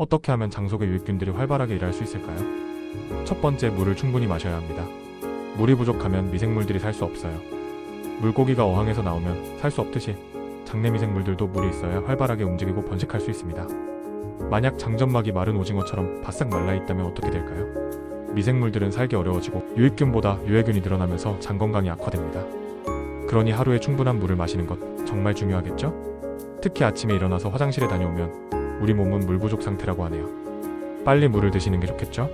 어떻게 하면 장속의 유익균들이 활발하게 일할 수 있을까요? 첫 번째, 물을 충분히 마셔야 합니다. 물이 부족하면 미생물들이 살 수 없어요. 물고기가 어항에서 나오면 살 수 없듯이 장내 미생물들도 물이 있어야 활발하게 움직이고 번식할 수 있습니다. 만약 장점막이 마른 오징어처럼 바싹 말라 있다면 어떻게 될까요? 미생물들은 살기 어려워지고 유익균보다 유해균이 늘어나면서 장 건강이 악화됩니다. 그러니 하루에 충분한 물을 마시는 것 정말 중요하겠죠? 특히 아침에 일어나서 화장실에 다녀오면 우리 몸은 물 부족 상태라고 하네요. 빨리 물을 드시는 게 좋겠죠?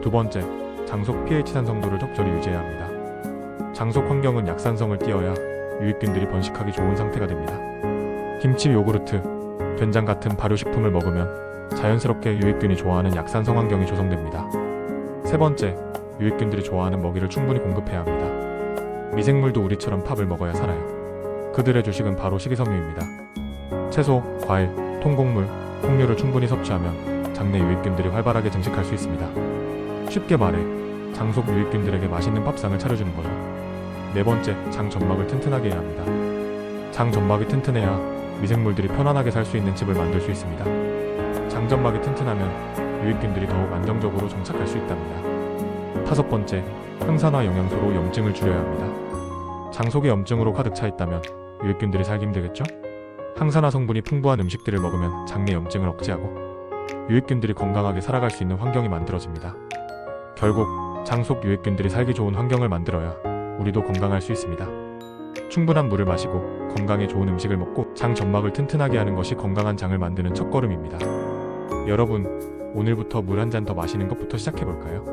두 번째, 장속 pH 산성도를 적절히 유지해야 합니다. 장속 환경은 약산성을 띄어야 유익균들이 번식하기 좋은 상태가 됩니다. 김치, 요구르트, 된장 같은 발효식품을 먹으면 자연스럽게 유익균이 좋아하는 약산성 환경이 조성됩니다. 세 번째, 유익균들이 좋아하는 먹이를 충분히 공급해야 합니다. 미생물도 우리처럼 팝을 먹어야 살아요. 그들의 주식은 바로 식이섬유입니다. 채소, 과일, 통곡물, 콩류를 충분히 섭취하면 장내 유익균들이 활발하게 증식할 수 있습니다. 쉽게 말해 장 속 유익균들에게 맛있는 밥상을 차려주는 거죠. 네 번째, 장 점막을 튼튼하게 해야 합니다. 장 점막이 튼튼해야 미생물들이 편안하게 살 수 있는 집을 만들 수 있습니다. 장 점막이 튼튼하면 유익균들이 더욱 안정적으로 정착할 수 있답니다. 다섯 번째, 항산화 영양소로 염증을 줄여야 합니다. 장 속에 염증으로 가득 차 있다면 유익균들이 살기 힘들겠죠? 항산화 성분이 풍부한 음식들을 먹으면 장내 염증을 억제하고 유익균들이 건강하게 살아갈 수 있는 환경이 만들어집니다. 결국 장 속 유익균들이 살기 좋은 환경을 만들어야 우리도 건강할 수 있습니다. 충분한 물을 마시고 건강에 좋은 음식을 먹고 장 점막을 튼튼하게 하는 것이 건강한 장을 만드는 첫걸음입니다. 여러분, 오늘부터 물 한 잔 더 마시는 것부터 시작해 볼까요?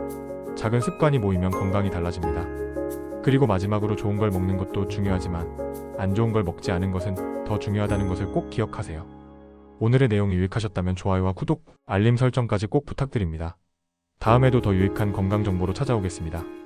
작은 습관이 모이면 건강이 달라집니다. 그리고 마지막으로 좋은 걸 먹는 것도 중요하지만 안 좋은 걸 먹지 않은 것은 더 중요하다는 것을 꼭 기억하세요. 오늘의 내용이 유익하셨다면 좋아요와 구독, 알림 설정까지 꼭 부탁드립니다. 다음에도 더 유익한 건강 정보로 찾아오겠습니다.